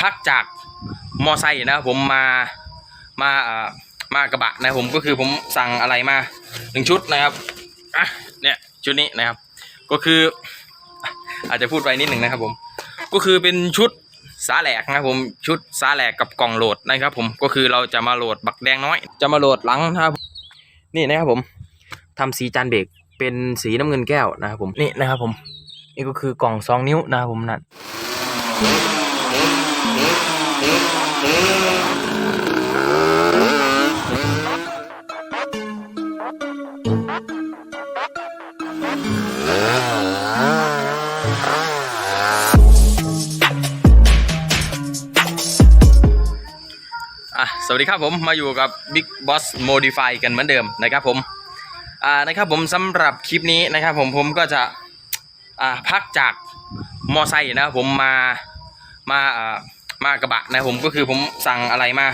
พักจากมอไซค์นะครับผมมา มาอ่ามากระบะนะผมก็คือผมสั่งอะไรมาหนึ่งชุดนะครับอะเนี่ยชุดนี้นะครับ ก็คืออาจจะพูดไปนิดหนึ่งนะครับผม ก็คือเป็นชุดสาแหลกนะครับผมชุดสาแหลกกับกล่องโหลดนะครับ ผมก็คือเราจะมาโหลดบักแดงน้อย จะมาโหลดหลังนะครับ นี่นะครับผมทำสีจานเบรกเป็นสีน้ำเงินแก้วนะครับผมนี่นะครับผมนี่ก็คือกล่องสองนิ้วนะครับผมนั่น สวัสดีครับผมมาอยู่กับ Big Boss Modify กันเหมือนเดิมนะครับผมอ่านะครับผมสำหรับคลิปนี้นะครับผมผมก็จะอ่าพักจากมอไซค์นะครับผมมามาอ่า มากระบะนะผมก็คือผมสั่งอะไรมา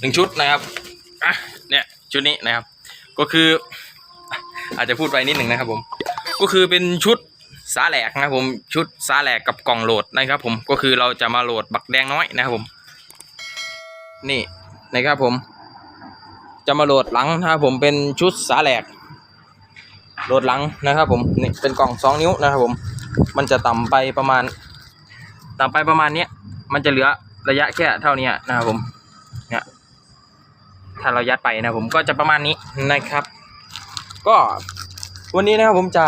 หนึ่งชุดนะครับอะเนี่ยชุดนี้นะครับ ก็คือ อาจจะพูดไปนิดหนึ่งนะครับผม ก็คือเป็นชุดสาแหลกนะครับผมชุดสาแหลกกับกล่องโหลดนะครับ ผมก็คือเราจะมาโหลดบักแดงน้อยนะครับผม นี่นะครับผม จะมาโหลดหลังนะครับผมเป็นชุดสาแหลกโหลดหลังนะครับผมนี่เป็นกล่องสองนิ้วนะครับผม มันจะต่ำไปประมาณ ต่ำไปประมาณเนี้ยมันจะเหลือ ระยะแค่เท่านี้นะครับผมเนี่ยถ้าเรายัดไปนะผมก็จะประมาณนี้นะครับ ก็วันนี้นะครับผมจะ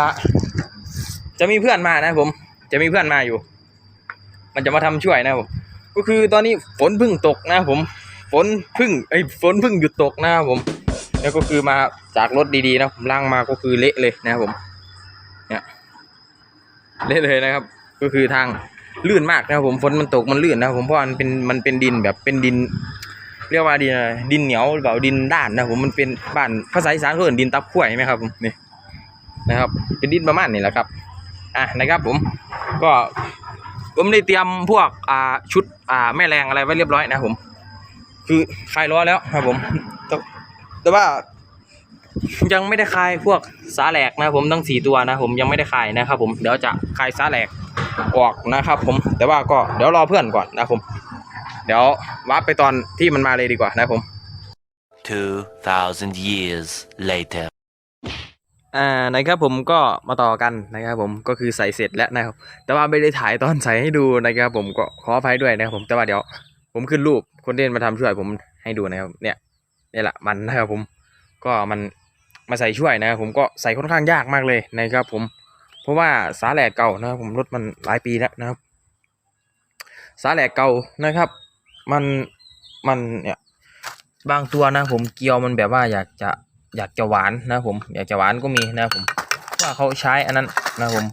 จะมีเพื่อนมานะผม จะมีเพื่อนมาอยู่ มันจะมาทำช่วยนะผมก็คือตอนนี้ฝนเพิ่งตกนะผม ฝนเพิ่งไอ้ฝนเพิ่งหยุดตกนะครับผมแล้วก็คือมาจากรถดีๆนะผมล่างมาก็คือเละเลยนะครับผมเนี่ยเละเลยนะครับ ก็คือทาง ลื่นมากนะครับผมฝนมันตกมันลื่นนะครับผมเพราะมันเป็นมันเป็นดินแบบเป็นดิน เรียกว่าดินอะไรดินเหนียวหรือเปล่าดินด้านนะผมมันเป็นบ้านภาษาอีสานเขาเรียกดินตับขั้วใช่ไหมครับผมนี่นะครับ เป็นดินประมาณนี้แหละครับอะนะครับผมก็ผมได้เตรียมพวกอ่าชุดอ่าแม่แรงอะไรไว้เรียบร้อยนะผม คือคลายล้อแล้วครับผมแต่แต่ว่ายังไม่ได้คลายพวกสาแหลกนะผมทั้งสี่ตัวนะผมยังไม่ได้คลายนะครับผมเดี๋ยวจะคลายสาแหลก ออกนะครับ ผมแต่ว่าก็เดี๋ยวรอเพื่อนก่อนนะครับผม เดี๋ยววับไปตอนที่มันมาเลยดีกว่านะครับผม 2,000 years later. อ่านะครับผมก็มาต่อกันนะครับผมก็คือใส่เสร็จแล้วนะครับ แต่ว่าไม่ได้ถ่ายตอนใส่ให้ดูนะครับผมก็ขออภัยด้วยนะครับผมแต่ว่าเดี๋ยว ผมขึ้นรูปคนเด่นมาทำช่วยผมให้ดูนะครับ เนี่ยนี่แหละมันนะครับผมก็มันมาใส่ช่วยนะครับผมก็ใส่ค่อนข้างยากมากเลยนะครับผมเพ ราะว่าสาแหลกเก่านะครับผมรถมันหลายปีแล้วนะครับ สาแหลกเก่านะครับ มันมันเนี่ยบางตัวนะผมเกียวมันแบบว่าอยากจะอยากจะหวานนะผมอยากจะหวานก็มีนะผมว่าเขาใช้อันนั้นนะผม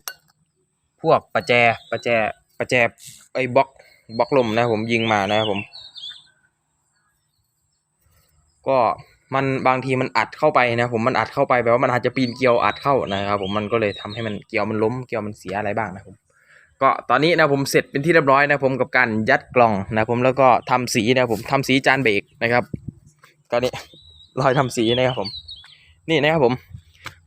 พวกประแจประแจประแจไอ้บล็อกบล็อกลมนะผมยิงมานะผม ก็ มันบางทีมันอัดเข้าไปนะผมมันอัดเข้าไปแบบว่ามันอาจจะปีนเกลียวอัดเข้านะครับผมมันก็เลยทำให้มันเกลียวมันล้มเกลียวมันเสียอะไรบ้างนะครับผมก็ตอนนี้นะผมเสร็จเป็นที่เรียบร้อยนะผมกับการยัดกล่องนะผมแล้วก็ทำสีนะผมทำสีจานเบรกนะครับก็นี่รอยทำสีนะครับผม นี่นะครับผม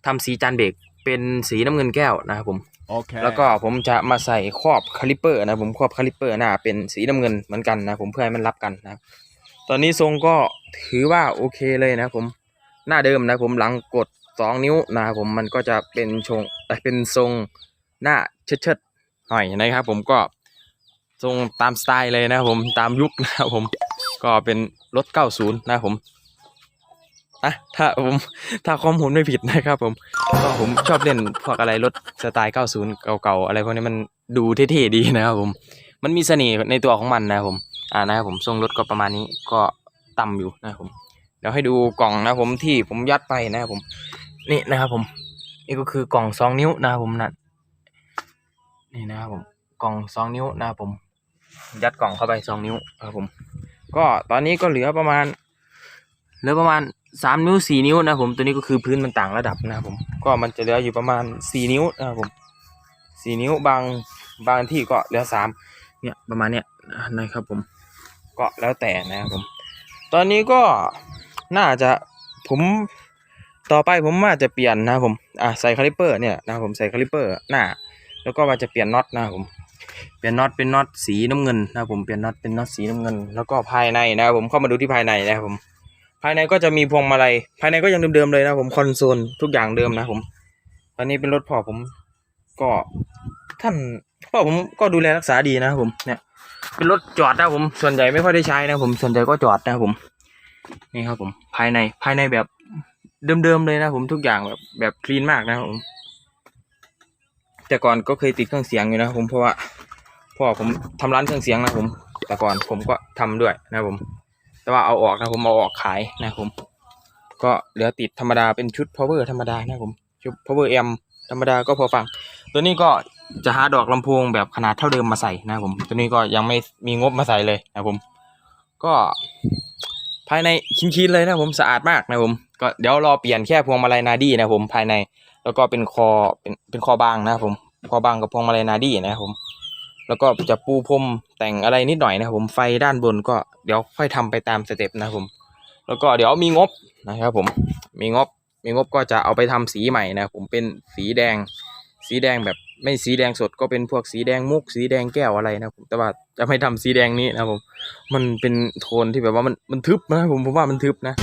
ทำสีจานเบรกเป็นสีน้ำเงินแก้วนะครับผม Okay. แล้วก็ผมจะมาใส่ครอบคาลิปเปอร์นะผมครอบคาลิปเปอร์หน้าเป็นสีน้ำเงินเหมือนกันนะผมเพื่อให้มันรับกันนะครับ ตอนนี้ทรงก็ถือว่าโอเคเลยนะครับผม หน้าเดิมนะผมหลังกดสองนิ้วนะครับผมมันก็จะเป็นชงเอ้ยเป็นทรงหน้าเชิดๆหน่อยนะครับ ผมก็ทรงตามสไตล์เลยนะครับผมตามยุคนะครับผมก็เป็นรถ 90 นะครับผมอะถ้าผมถ้าข้อมูลไม่ผิดนะครับผมก็ผมชอบเล่นพวกอะไรรถสไตล์ 90 เก่าๆอะไรพวกนี้มันดูเท่ๆดีนะครับผม มันมีเสน่ห์ในตัวของมันนะครับผม อ่านะครับผมทรงรถก็ประมาณนี้ก็ต่ำอยู่นะครับผมเดี๋ยวให้ดูกล่องนะครับผมที่ผมยัดไปนะครับผมนี่นะครับผมนี่ก็คือกล่องสองนิ้วนะครับผมนั่นนี่นะครับผมกล่องสองนิ้วนะครับผม ยัดกล่องเข้าไปสองนิ้วนะครับผม ก็ตอนนี้ก็เหลือประมาณเหลือประมาณสามนิ้วสี่นิ้วนะครับผมตัวนี้ก็คือพื้นมันต่างระดับนะครับผม ก็มันจะเหลืออยู่ประมาณสี่นิ้วนะครับผมสี่นิ้วบางบางที่ก็เหลือสามเนี่ยประมาณเนี้ยนะครับผม ก็แล้วแต่นะครับผม ตอนนี้ก็น่าจะผมต่อไปผมว่าจะเปลี่ยนนะครับผมอะใส่คาลิปเปอร์เนี่ยนะครับผมใส่คาลิปเปอร์หน้า แล้วก็ว่าจะเปลี่ยนน็อตนะครับผมเปลี่ยนน็อตเป็นน็อตสีน้ำเงินนะครับผมเปลี่ยนน็อตเป็นน็อตสีน้ำเงิน แล้วก็ภายในนะครับผมเข้ามาดูที่ภายในนะครับผม ภายในก็จะมีพวงมาลัยภายในก็ยังเดิมๆเลยนะครับผมคอนโซลทุกอย่างเดิมนะครับผม ตอนนี้เป็นรถพ่อผมก็ท่านพ่อผมก็ดูแลรักษาดีนะครับผมเนี่ย เป็นรถจอดนะผม ส่วนใหญ่ไม่ค่อยได้ใช้นะผม ส่วนใหญ่ก็จอดนะผม นี่ครับผม ภายใน ภายในแบบเดิมๆเลยนะผม ทุกอย่างแบบแบบคลีนมากนะผม แต่ก่อนก็เคยติดเครื่องเสียงอยู่นะผม เพราะว่าพ่อผมทำร้านเครื่องเสียงนะผม แต่ก่อนผมก็ทำด้วยนะผม แต่ว่าเอาออกนะผมเอาออกขายนะผม ก็เหลือติดธรรมดาเป็นชุด power ธรรมดานะผม ชุด power amp ธรรมดาก็พอฟัง ตัวนี้ก็ จะหาดอกลำโพงแบบขนาดเท่าเดิมมาใส่นะครับผมตัวนี้ก็ยังไม่มีงบมาใส่เลยนะครับผม ก็ภายในชิ้นๆเลยนะผมสะอาดมากนะผมก็เดี๋ยวรอเปลี่ยนแค่พวงมาลัยนาดีนะผมภายใน แล้วก็เป็นคอเป็นเป็นคอบางนะผมคอบางกับพวงมาลัยนาดีนะผม แล้วก็จะปูพรมแต่งอะไรนิดหน่อยนะผมไฟด้านบนก็เดี๋ยวค่อยทำไปตามสเต็ปนะผม แล้วก็เดี๋ยวมีงบนะครับผมมีงบมีงบก็จะเอาไปทำสีใหม่นะผมเป็นสีแดง สีแดงแบบไม่สีแดงสดก็เป็นพวกสีแดงมุก สีแดงแก้วอะไรนะครับผมแต่ว่าจะไม่ทำสีแดงนี้นะครับผมมันเป็นโทนที่แบบว่ามันมันทึบนะครับผมผมว่ามันทึบนะ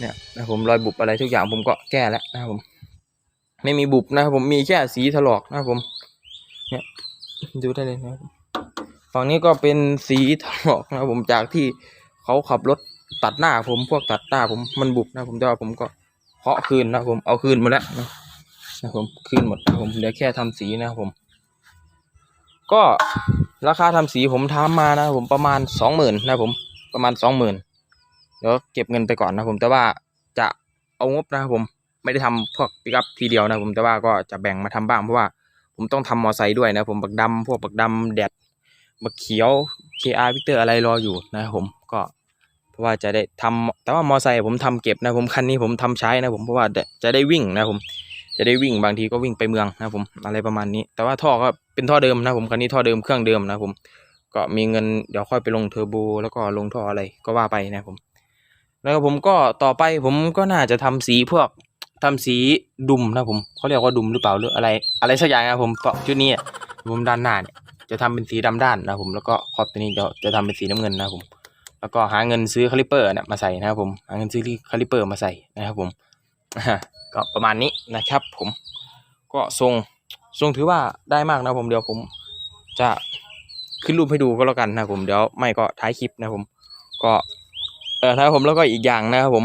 เนี่ยนะครับผมรอยบุบอะไรทุกอย่างผมก็แก้แล้วนะครับผมไม่มีบุบนะครับผมมีแค่สีถลอกนะครับผมเนี่ยดูได้เลยนะครับฝั่งนี้ก็เป็นสีถลอกนะครับผมจากที่เขาขับรถตัดหน้าผมพวกตัดหน้าผมมันบุบนะครับผมแต่ว่าผมก็เคาะคืนนะครับผมเอาคืนมดแล้วนะ นะครับผมคืนหมดนะครับผมเหลือแค่ทำสีนะครับผม ก็ราคาทำสีผมทำมานะครับผมประมาณสองหมื่นนะครับผมประมาณสองหมื่นเดี๋ยวเก็บเงินไปก่อนนะครับผมแต่ว่าจะเอางบนะครับผมไม่ได้ทำพวกปิกับทีเดียวนะผมแต่ว่าก็จะแบ่งมาทำบ้างเพราะว่าผมต้องทำมอไซค์ด้วยนะผมบักดำพวกบักดำแดดบักเขียว KR วิกเตอร์อะไรรออยู่นะครับผมก็เพราะว่าจะได้ทำแต่ว่ามอไซค์ผมทำเก็บนะผมคันนี้ผมทำใช้นะผมเพราะว่าจะได้วิ่งนะผม จะได้วิ่งบางทีก็วิ่งไปเมืองนะผมอะไรประมาณนี้ แต่ว่าท่อก็เป็นท่อเดิมนะผมคันนี้ท่อเดิมเครื่องเดิมนะผมก็มีเงินเดี๋ยวค่อยไปลงเทอร์โบแล้วก็ลงท่ออะไรก็ว่าไปนะผมแล้วผมก็ต่อไปผมก็น่าจะทำสีพวกทำสีดุมนะผมเขาเรียกว่าดุมหรือเปล่าหรืออะไร อะไรสักอย่างนะผมเพราะชุดนี้ผมด้านหน้าเนี่ยจะทำเป็นสีดำด้านนะผมแล้วก็ขอบตัวนี้เดี๋ยวจะทำเป็นสีน้ำเงินนะผมแล้วก็หาเงินซื้อคาลิเปอร์เนี่ยมาใส่นะครับผมหาเงินซื้อคาลิเปอร์มาใส่นะครับผม ก็ประมาณนี้นะครับ ผมก็ทรงทรงถือว่าได้มากนะผมเดี๋ยวผมจะขึ้นรูปให้ดูก็แล้วกันนะผมเดี๋ยวไม่ก็ท้ายคลิปนะผม ก็เออนะครับผมแล้วก็อีกอย่างนะครับผม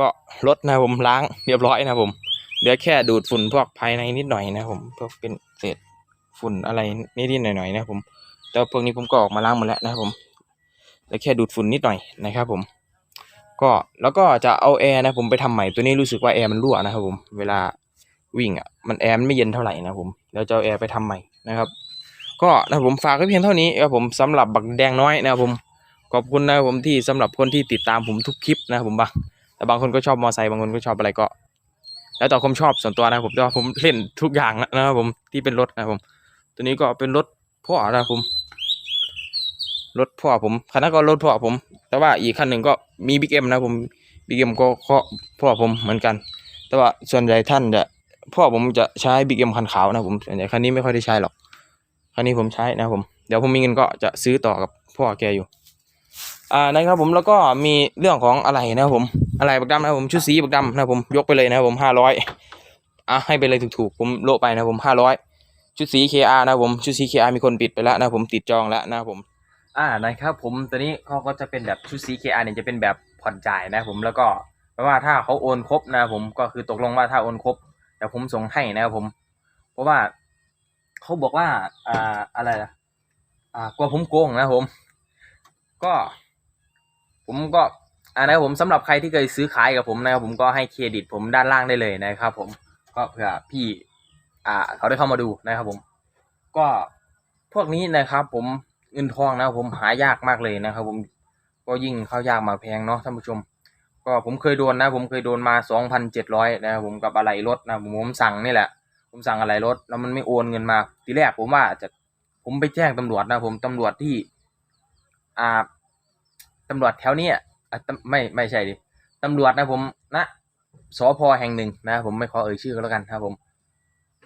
ก็รถนะผมล้างเรียบร้อยนะผมเหลือแค่ดูดฝุ่นพวกภายในนิดหน่อยนะผมพวกเป็นเศษฝุ่นอะไรนิดๆหน่อยๆนะผมแต่พวกนี้ผมก็ออกมาล้างหมดแล้วนะครับผมเหลือแค่ดูดฝุ่นนิดหน่อยนะครับผม ก็แล้วก็จะเอาแอร์นะผมไปทำใหม่ตัวนี้รู้สึกว่าแอร์มันรั่วนะครับผมเวลาวิ่งอะมันแอร์มันไม่เย็นเท่าไหร่นะผมแล้วจะเอาแอร์ไปทำใหม่นะครับ ก็นะผมฝากไว้เพียงเท่านี้ครับผมสำหรับบักแดงน้อยนะครับผมขอบคุณนะครับผมที่สำหรับคนที่ติดตามผมทุกคลิปนะครับผมบางแต่บางคนก็ชอบมอไซค์บางคนก็ชอบอะไรก็ แล้วแต่ความชอบส่วนตัวนะครับผมแต่ว่าผมเล่นทุกอย่างนะครับผมที่เป็นรถนะครับผม ตัวนี้ก็เป็นรถพ่อนะครับผม รถพ่อผมคันนั้นก็รถพ่อผม แต่ว่าอีกคันหนึ่งก็มีบิ๊กเอ็มนะผมบิ๊กเอ็มก็พ่อผมเหมือนกัน แต่ว่าส่วนใหญ่ท่านจะพ่อผมจะใช้บิ๊กเอ็มคันขาวนะผมส่วนใหญ่คันนี้ไม่ค่อยได้ใช้หรอกคันนี้ผมใช้นะผมเดี๋ยวผมมีเงินก็จะซื้อต่อกับพ่อแกอยู่อ่านะครับผมแล้วก็มีเรื่องของอะไรนะผมอะไรบักดำนะผมชุดสีบักดำนะผมยกไปเลยนะผมห้าร้อยอะให้ไปเลยถูกๆผมโละไปนะผมห้าร้อยชุดสี KR นะผมชุดสี KR มีคนปิดไปแล้วนะผมติดจองแล้วนะผม อ่านะครับ ผมตัวนี้เขาก็จะเป็นแบบชุด CKR เนี่ยจะเป็นแบบผ่อนจ่ายนะผมแล้วก็แปลว่าถ้าเขาโอนครบนะผมก็คือตกลงว่าถ้าโอนครบเดี๋ยวผมส่งให้นะครับผม เพราะว่าเขาบอกว่าอ่าอะไรล่ะอ่ากลัวผมโกงนะผม ก็ ผมก็อ่านะครับผมสำหรับใครที่เคยซื้อขายกับผมนะครับผมก็ให้เครดิตผมด้านล่างได้เลยนะครับ ผมก็เผื่อพี่ อ่า เขาได้เข้ามาดูนะครับผม ก็พวกนี้นะครับ ผม เงินทองนะผมหายากมากเลยนะครับ ผมก็ยิ่งเข้ายากมาแพงเนาะท่านผู้ชม ก็ผมเคยโดนนะ ผมเคยโดนมาสองพันเจ็ดร้อยนะครับผมกับอะไรรถนะผมผมสั่งนี่แหละ ผมสั่งอะไรรถแล้วมันไม่โอนเงินมาทีแรกผมว่าจะผมไปแจ้งตำรวจนะผมตำรวจที่ อ่าตำรวจแถวเนี้ยอะไม่ไม่ใช่ดิตำรวจนะผมนะสพแห่งหนึ่งนะผมไม่ขอเอ่ยชื่อก็แล้วกันครับผม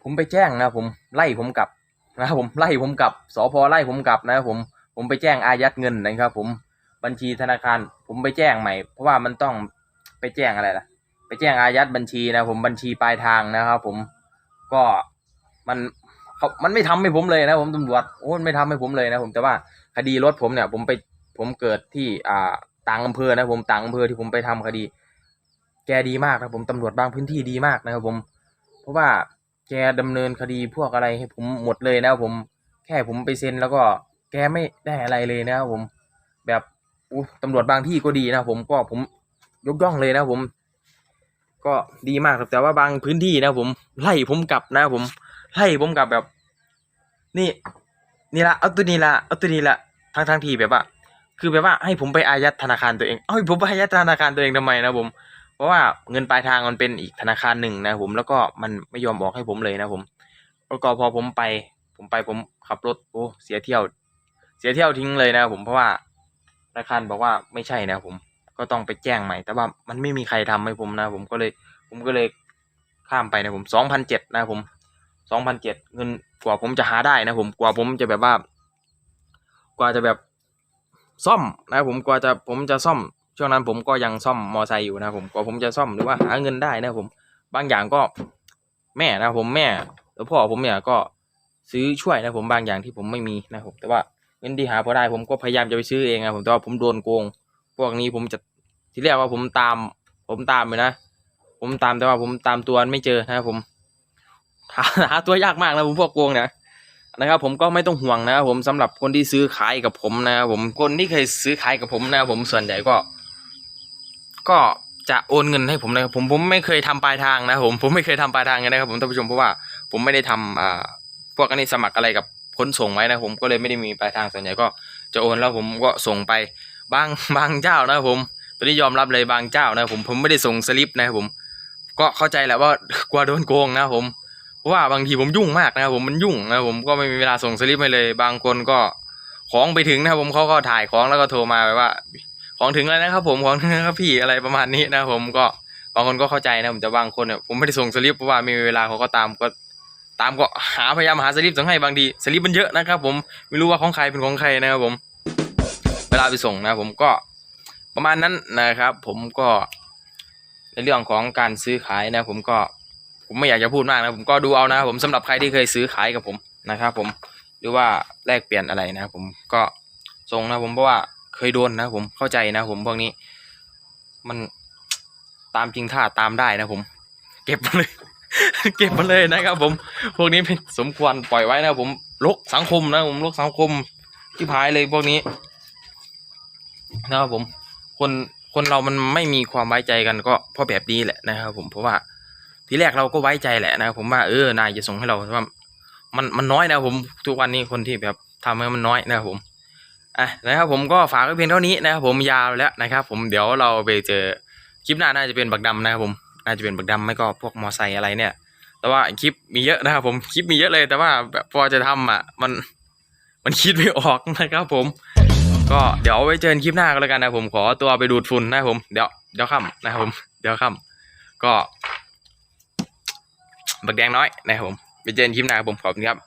ผมไปแจ้งนะผมไล่ผมกลับ นะครับผมไล่ผมกลับสพไล่ผมกลับนะครับผมผมไปแจ้งอายัดเงินนะครับ ผมบัญชีธนาคาร ผมไปแจ้งใหม่ เพราะว่ามันต้องไปแจ้งอะไรล่ะ ไปแจ้งอายัดบัญชีนะผมบัญชีปลายทางนะครับผมก็มันเขามันไม่ทำให้ผมเลยนะผมตำรวจโอ้ไม่ทำให้ผมเลยนะผมแต่ว่าคดีรถผมเนี่ย ผมไปผมเกิดที่อ่าต่างอำเภอนะผมต่างอำเภอที่ผมไปทำคดี แกดีมากนะผมตำรวจบางพื้นที่ดีมากนะครับผม เพราะว่า แกดำเนินคดีพวกอะไรให้ผมหมดเลยนะครับผมแค่ผมไปเซ็นแล้วก็แกไม่ได้อะไรเลยนะครับผม แบบตำรวจบางที่ก็ดีนะผมก็ผมยกย่องเลยนะผม ก็ดีมากครับแต่ว่าบางพื้นที่นะผมไล่ผมกลับนะผมไล่ผมกลับแบบ นี่นี่ละเอาตัวนี้ละเอาตัวนี้ละทั้งทั้งทีแบบว่า คือแบบว่าให้ผมไปอายัดธนาคารตัวเองเอ้ยผมไปอายัดธนาคารตัวเองทำไมนะผม เพราะว่าเงินปลายทางมันเป็นอีกธนาคารหนึ่งนะผมแล้วก็มันไม่ยอมบอกให้ผมเลยนะผมแล้วก็พอผมไป ผมไปผมขับรถโอ้เสียเที่ยว เสียเที่ยวทิ้งเลยนะผมเพราะว่าธนาคารบอกว่าไม่ใช่นะผมก็ต้องไปแจ้งใหม่ แต่ว่ามันไม่มีใครทำให้ผมนะ ผมก็เลยผมก็เลยข้ามไปนะผมสองพันเจ็ดนะผมสองพันเจ็ดเงินกว่าผมจะหาได้นะผมกว่าผมจะแบบว่า กว่าจะแบบซ่อมนะผมกว่าจะผมจะซ่อม ช่วงนั้นผมก็ยังซ่อมมอไซค์อยู่นะผมกว่าผมจะซ่อมหรือว่าหาเงินได้นะผม บางอย่างก็แม่นะผมแม่แล้วพ่อผมเนี่ยก็ซื้อช่วยนะผมบางอย่างที่ผมไม่มีนะผมแต่ว่าเงินที่หาพอได้ผมก็พยายามจะไปซื้อเองนะผมแต่ว่าผมโดนโกง พวกนี้ผมจะที่แรกว่าผมตาม ผมตามไปนะ ผมตามแต่ว่าผมตามตัวไม่เจอนะครับผมหาหาตัวยากมากนะผมพวกโกงเนี่ยนะครับผมก็ไม่ต้องห่วงนะครับผมสำหรับคนที่ซื้อขายกับผมนะครับผมคนที่เคยซื้อขายกับผมนะครับผมส่วนใหญ่ก็ ก็จะโอนเงินให้ผมนะครับผมผมไม่เคยทำปลายทางนะผมผมไม่เคยทำปลายทางเลยนะครับผมท่านผู้ชมเพราะว่าผมไม่ได้ทำอ่าพวกอันนี้สมัครอะไรกับขนส่งไว้นะผมก็เลยไม่ได้มีปลายทางส่วนใหญ่ก็จะโอนแล้วผมก็ส่งไปบางบางเจ้านะผมตอนนี้ยอมรับเลยบางเจ้านะผมผมไม่ได้ส่งสลิปนะครับผม ก็เข้าใจแหละว่ากลัวโดนโกงนะผมเพราะว่าบางทีผมยุ่งมากนะครับผมมันยุ่งนะผมก็ไม่มีเวลาส่งสลิปให้เลย บางคนก็ของไปถึงนะผมเขาก็ถ่ายของแล้วก็โทรมาแบบว่า ของถึงแล้วนะครับ ผมของถึงแล้วครับพี่อะไรประมาณนี้นะผมก็บางคนก็เข้าใจนะผมแต่บางคนเนี่ยผมไม่ได้ส่งสลิปเพราะว่าไม่มีเวลาเขาก็ตามก็ตามก็หาพยายามหาสลิปส่งให้บางทีสลิปมันเยอะนะครับ ผมไม่รู้ว่าของใครเป็นของใครนะครับผม เวลาไปส่งนะ ผมก็ประมาณนั้นนะครับ ผมก็ในเรื่องของการซื้อขายนะ ผมก็ผมไม่อยากจะพูดมากนะผมก็ดูเอานะผมสำหรับใครที่เคยซื้อขายกับผมนะครับ ผมหรือว่าแลกเปลี่ยนอะไรนะ ผมก็ส่งนะผมเพราะว่า เคยโดนนะผมเข้าใจนะผมพวกนี้ มันตามจริงท่าตามได้นะผม เก็บมาเลย เก็บมาเลยนะครับ ผม พวกนี้เป็นสมควรปล่อยไว้นะผมลกสังคมนะผมลกสังคมที่พายเลยพวกนี้นะครับผม คนคนเรามันไม่มีความไว้ใจกันก็เพราะแบบนี้แหละนะครับ ผมเพราะว่าทีแรกเราก็ไว้ใจแหละนะผมว่าเออนายจะส่งให้เราว่ามันมันน้อยนะผมทุกวันนี้คนที่แบบทำให้มันน้อยนะครับผม อะนะครับผมก็ฝากไว้เพียงเท่านี้นะครับผมยาวแล้วนะครับ ผมเดี๋ยวเราไปเจอคลิปหน้าน่าจะเป็นบักดำนะครับผมน่าจะเป็นบักดำไม่ก็พวกมอไซค์อะไรเนี่ย แต่ว่าคลิปมีเยอะนะครับผมคลิปมีเยอะเลย แต่ว่าแบบพอจะทำอะมันมันคิดไม่ออกนะครับผม ก็เดี๋ยวไว้เจอคลิปหน้าก็แล้วกันนะผมขอตัวไปดูดฝุ่นนะครับผมเดี๋ยวเดี๋ยวค่ำนะครับผมเดี๋ยวค่ำก็บักแดงน้อยนะครับผมไปเจอนคลิปหน้าครับผมขอบคุณครับ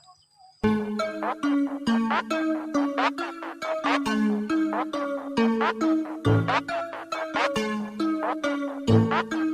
Thank you.